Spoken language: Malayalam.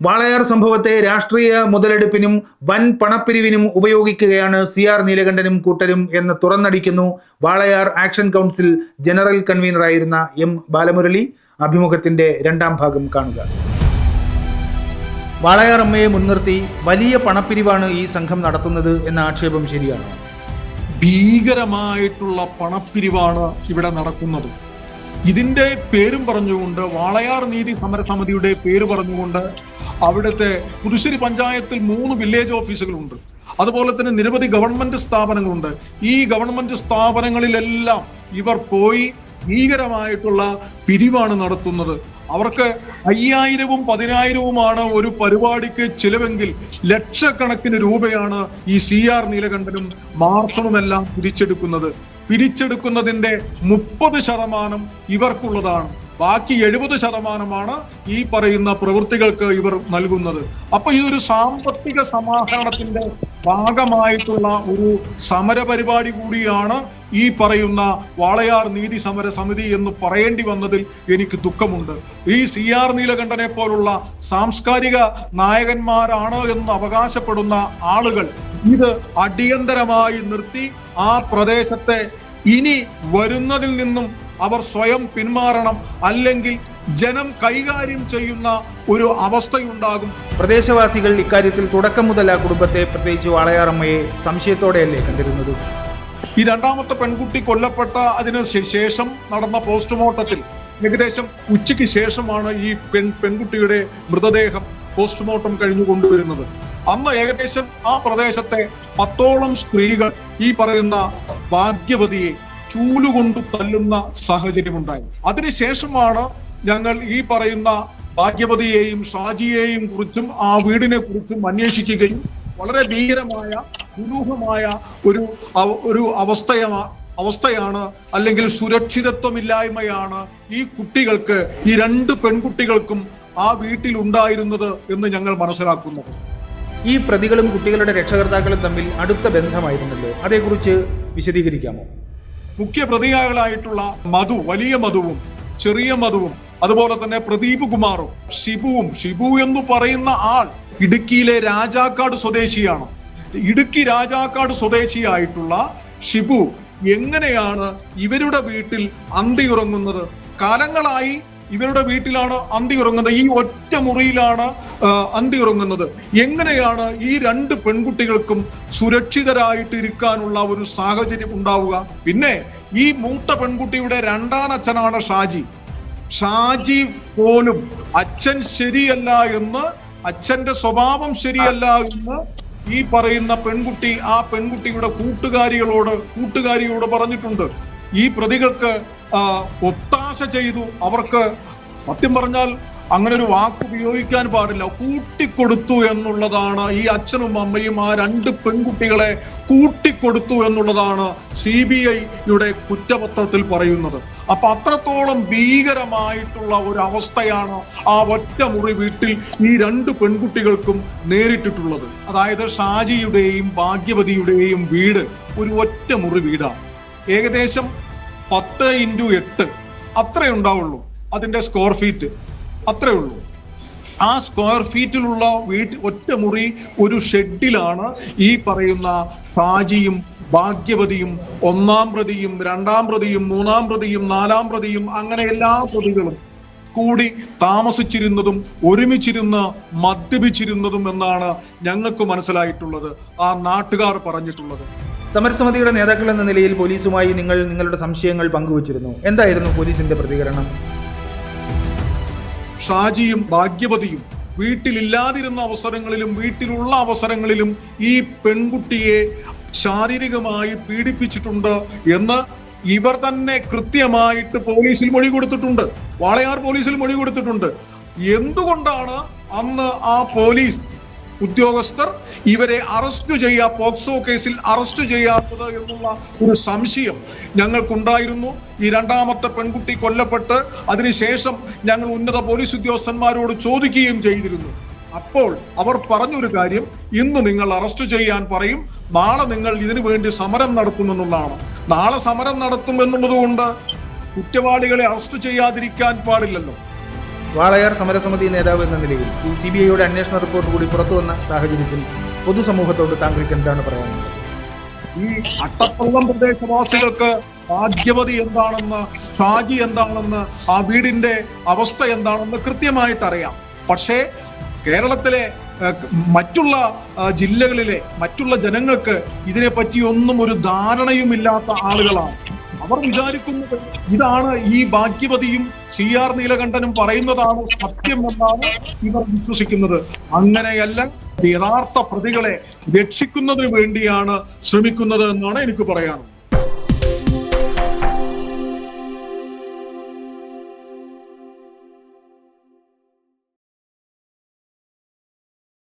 വാളയാർ സംഭവത്തെ രാഷ്ട്രീയ മുതലെടുപ്പിനും വൻ പണപ്പിരിവിനും ഉപയോഗിക്കുകയാണ് സി ആർ നീലകണ്ഠനും കൂട്ടരും എന്ന് തുറന്നടിക്കുന്നു വാളയാർ ആക്ഷൻ കൗൺസിൽ ജനറൽ കൺവീനറായിരുന്ന എം ബാലമുരളി. അഭിമുഖത്തിന്റെ രണ്ടാം ഭാഗം കാണുക. വാളയാർ അമ്മയെ മുൻനിർത്തി വലിയ പണപ്പിരിവാണ് ഈ സംഘം നടത്തുന്നത് എന്ന ആക്ഷേപം ശരിയാണ്. ഭീകരമായിട്ടുള്ള പണപ്പിരിവാണ് ഇവിടെ നടക്കുന്നത്. ഇതിന്റെ പേരും പറഞ്ഞുകൊണ്ട് വാളയാർ നീതി സമരസമിതിയുടെ പേര് പറഞ്ഞുകൊണ്ട് അവിടുത്തെ പുതുശ്ശേരി പഞ്ചായത്തിൽ മൂന്ന് വില്ലേജ് ഓഫീസുകളുണ്ട് അതുപോലെ തന്നെ നിരവധി ഗവൺമെന്റ് സ്ഥാപനങ്ങളുണ്ട്. ഈ ഗവൺമെന്റ് സ്ഥാപനങ്ങളിലെല്ലാം ഇവർ പോയി ഭീകരമായിട്ടുള്ള പിരിവാണ് നടത്തുന്നത്. അവർക്ക് അയ്യായിരവും പതിനായിരവുമാണ് ഒരു പരിപാടിക്ക് ചിലവെങ്കിൽ ലക്ഷക്കണക്കിന് രൂപയാണ് ഈ സി ആർ നീലകണ്ഠനും മാർഷണുമെല്ലാം പിരിച്ചെടുക്കുന്നത്. പിരിച്ചെടുക്കുന്നതിന്റെ മുപ്പത് ശതമാനം ഇവർക്കുള്ളതാണ്. ബാക്കി എഴുപത് ശതമാനമാണ് ഈ പറയുന്ന പ്രവൃത്തികൾക്ക് ഇവർ നൽകുന്നത്. അപ്പൊ ഈ ഒരു സാമ്പത്തിക സമാഹരണത്തിന്റെ ഭാഗമായിട്ടുള്ള ഒരു സമര പരിപാടി കൂടിയാണ് ഈ പറയുന്ന വാളയാർ നീതി സമര സമിതി എന്ന് പറയേണ്ടി വന്നതിൽ എനിക്ക് ദുഃഖമുണ്ട്. ഈ സി ആർ നീലകണ്ഠനെ പോലുള്ള സാംസ്കാരിക നായകന്മാരാണ് എന്ന് അവകാശപ്പെടുന്ന ആളുകൾ ഇത് അടിയന്തരമായി നിർത്തി ആ പ്രദേശത്തെ ഇനി വരുന്നതിൽ നിന്നും അവർ സ്വയം പിന്മാറണം അല്ലെങ്കിൽ ജനം കൈകാര്യം ചെയ്യുന്ന ഒരു അവസ്ഥയുണ്ടാകും. പ്രദേശവാസികൾ ഇക്കാര്യത്തിൽ തുടക്കം മുതൽ ആ കുടുംബത്തെ പ്രത്യേകിച്ച് വാളയാറമ്മയെ സംശയത്തോടെയല്ലേ കണ്ടിരുന്നത്? ഈ രണ്ടാമത്തെ പെൺകുട്ടി കൊല്ലപ്പെട്ട അതിന് ശേഷം നടന്ന പോസ്റ്റ്മോർട്ടത്തിൽ ഏകദേശം ഉച്ചയ്ക്ക് ശേഷമാണ് ഈ പെൺ പെൺകുട്ടിയുടെ മൃതദേഹം പോസ്റ്റ്മോർട്ടം കഴിഞ്ഞു കൊണ്ടുവരുന്നത് അന്ന് ഏകദേശം ആ പ്രദേശത്തെ പത്തോളം സ്ത്രീകൾ ഈ പറയുന്ന ഭാഗ്യവതിയെ ചൂലുകൊണ്ട് തല്ലുന്ന സാഹചര്യമുണ്ടായി. അതിനുശേഷമാണ് ഞങ്ങൾ ഈ പറയുന്ന ഭാഗ്യവതിയെയും ഷാജിയെയും കുറിച്ചും ആ വീടിനെ കുറിച്ചും അന്വേഷിക്കുകയും വളരെ ഭീകരമായ ദുരൂഹമായ ഒരു ഒരു അവസ്ഥയാണ് അവസ്ഥയാണ് അല്ലെങ്കിൽ സുരക്ഷിതത്വമില്ലായ്മയാണ് ഈ കുട്ടികൾക്ക് ഈ രണ്ട് പെൺകുട്ടികൾക്കും ആ വീട്ടിൽ ഉണ്ടായിരുന്നത് എന്ന് ഞങ്ങൾ മനസ്സിലാക്കുന്നത്. ഈ പ്രതികളും കുട്ടികളുടെ രക്ഷകർത്താക്കളും തമ്മിൽ അടുത്ത ബന്ധമായിരുന്നല്ലോ. അതേക്കുറിച്ച് വിശദീകരിക്കാമോ? മുഖ്യ പ്രതികളായിട്ടുള്ള മധു വലിയ മധുവും ചെറിയ മധുവും അതുപോലെ തന്നെ പ്രദീപ് കുമാറും ഷിബുവും ഷിബു എന്ന് പറയുന്ന ആൾ ഇടുക്കിയിലെ രാജാക്കാട് സ്വദേശിയാണ്. ഇടുക്കി രാജാക്കാട് സ്വദേശിയായിട്ടുള്ള ഷിബു എങ്ങനെയാണ് ഇവരുടെ വീട്ടിൽ അന്തിയുറങ്ങുന്നത്? കാലങ്ങളായി ഇവരുടെ വീട്ടിലാണ് അന്തി ഉറങ്ങുന്നത്. ഈ ഒറ്റ മുറിയിലാണ് അന്തി ഉറങ്ങുന്നത്. എങ്ങനെയാണ് ഈ രണ്ട് പെൺകുട്ടികൾക്കും സുരക്ഷിതരായിട്ട് ഇരിക്കാനുള്ള ഒരു സാഹചര്യം ഉണ്ടാവുക? പിന്നെ ഈ മൂത്ത പെൺകുട്ടിയുടെ രണ്ടാനച്ഛനാണ് ഷാജി. ഷാജി പോലും അച്ഛൻ ശരിയല്ല എന്ന് അച്ഛന്റെ സ്വഭാവം ശരിയല്ല എന്ന് ഈ പറയുന്ന പെൺകുട്ടി ആ പെൺകുട്ടിയുടെ കൂട്ടുകാരികളോട് കൂട്ടുകാരിയോട് പറഞ്ഞിട്ടുണ്ട്. ഈ പ്രതികൾക്ക് ആ, ഒത്താശ ചെയ്തു. അവർക്ക് സത്യം പറഞ്ഞാൽ അങ്ങനെ ഒരു വാക്ക് ഉപയോഗിക്കാൻ പാടില്ല. കൂട്ടിക്കൊടുത്തു എന്നുള്ളതാണ് ഈ അച്ഛനും അമ്മയും ആ രണ്ട് പെൺകുട്ടികളെ കൂട്ടിക്കൊടുത്തു എന്നുള്ളതാണ് സി ബി ഐയുടെ കുറ്റപത്രത്തിൽ പറയുന്നത്. അപ്പൊ അത്രത്തോളം ഭീകരമായിട്ടുള്ള ഒരു അവസ്ഥയാണ് ആ ഒറ്റ മുറി വീട്ടിൽ ഈ രണ്ട് പെൺകുട്ടികൾക്കും നേരിട്ടിട്ടുള്ളത്. അതായത് ഷാജിയുടെയും ഭാഗ്യവതിയുടെയും വീട് ഒരു ഒറ്റ മുറി വീടാണ്. ഏകദേശം പത്ത് ഇന്റു എട്ട് അത്രേ ഉണ്ടാവുള്ളൂ. അതിന്റെ സ്ക്വയർ ഫീറ്റ് അത്രേ ഉള്ളൂ. ആ സ്ക്വയർ ഫീറ്റിലുള്ള വീട്ട് ഒറ്റ മുറി ഒരു ഷെഡിലാണ് ഈ പറയുന്ന സാജിയും ഭാഗ്യവതിയും ഒന്നാം പ്രതിയും രണ്ടാം പ്രതിയും മൂന്നാം പ്രതിയും നാലാം പ്രതിയും അങ്ങനെ എല്ലാ പ്രതികളും കൂടി താമസിച്ചിരുന്നതും ഒരുമിച്ചിരുന്ന് മദ്യപിച്ചിരുന്നതും എന്നാണ് ഞങ്ങൾക്ക് മനസ്സിലായിട്ടുള്ളത്. ആ നാട്ടുകാർ പറഞ്ഞിട്ടുള്ളത്. സമരസമിതിയുടെ നേതാക്കൾ എന്ന നിലയിൽ പോലീസുമായി നിങ്ങൾ നിങ്ങളുടെ സംശയങ്ങൾ പങ്കുവച്ചിരുന്നു. എന്തായിരുന്നു പോലീസിന്റെ പ്രതികരണം? ഷാജിയും ഭാഗ്യവതിയും വീട്ടിലില്ലാതിരുന്ന അവസരങ്ങളിലും വീട്ടിലുള്ള അവസരങ്ങളിലും ഈ പെൺകുട്ടിയെ ശാരീരികമായി പീഡിപ്പിച്ചിട്ടുണ്ട് എന്ന് ഇവർ തന്നെ കൃത്യമായിട്ട് പോലീസിൽ മൊഴി കൊടുത്തിട്ടുണ്ട്. വാളയാർ പോലീസിൽ മൊഴി കൊടുത്തിട്ടുണ്ട്. എന്തുകൊണ്ടാണ് അന്ന് ആ പോലീസ് ഉദ്യോഗസ്ഥർ ഇവരെ അറസ്റ്റ് ചെയ്യാ പോക്സോ കേസിൽ അറസ്റ്റ് ചെയ്യാത്തത് എന്നുള്ള ഒരു സംശയം ഞങ്ങൾക്കുണ്ടായിരുന്നു. ഈ രണ്ടാമത്തെ പെൺകുട്ടി കൊല്ലപ്പെട്ട് അതിനുശേഷം ഞങ്ങൾ ഉന്നത പോലീസ് ഉദ്യോഗസ്ഥന്മാരോട് ചോദിക്കുകയും ചെയ്തിരുന്നു. അപ്പോൾ അവർ പറഞ്ഞൊരു കാര്യം ഇന്ന് നിങ്ങൾ അറസ്റ്റ് ചെയ്യാൻ പറയും നാളെ നിങ്ങൾ ഇതിനു വേണ്ടി സമരം നടത്തുമെന്നുള്ളതാണ് നാളെ സമരം നടത്തുമെന്നുള്ളതുകൊണ്ട് കുറ്റവാളികളെ അറസ്റ്റ് ചെയ്യാതിരിക്കാൻ പാടില്ലല്ലോ. വാളയാർ സമരസമിതി നേതാവ് എന്ന നിലയിൽ ഈ സി ബി ഐയുടെ അന്വേഷണ റിപ്പോർട്ട് കൂടി പുറത്തു വന്ന സാഹചര്യത്തിൽ പൊതുസമൂഹത്തോട് താങ്കൾക്ക് എന്താണ് പറയാനുള്ളത്? ഈ അട്ടപ്പള്ളം പ്രദേശവാസികൾക്ക് ഭാഗ്യവതി എന്താണെന്ന് സാജി എന്താണെന്ന് ആ വീടിന്റെ അവസ്ഥ എന്താണെന്ന് കൃത്യമായിട്ട് അറിയാം പക്ഷേ കേരളത്തിലെ മറ്റുള്ള ജില്ലകളിലെ മറ്റുള്ള ജനങ്ങൾക്ക് ഇതിനെപ്പറ്റി ഒന്നും ഒരു ധാരണയുമില്ലാത്ത ആളുകളാണ്. അവർ വിചാരിക്കുന്നത് ഇതാണ് ഈ ഭാഗ്യവതിയും സി ആർ നീലകണ്ഠനും പറയുന്നതാണ് സത്യം എന്നാണ് ഇവർ വിശ്വസിക്കുന്നത്. അങ്ങനെയല്ല യഥാർത്ഥ പ്രതികളെ രക്ഷിക്കുന്നതിന് വേണ്ടിയാണ് ശ്രമിക്കുന്നത് എന്നാണ് എനിക്ക് പറയാനുള്ളത്.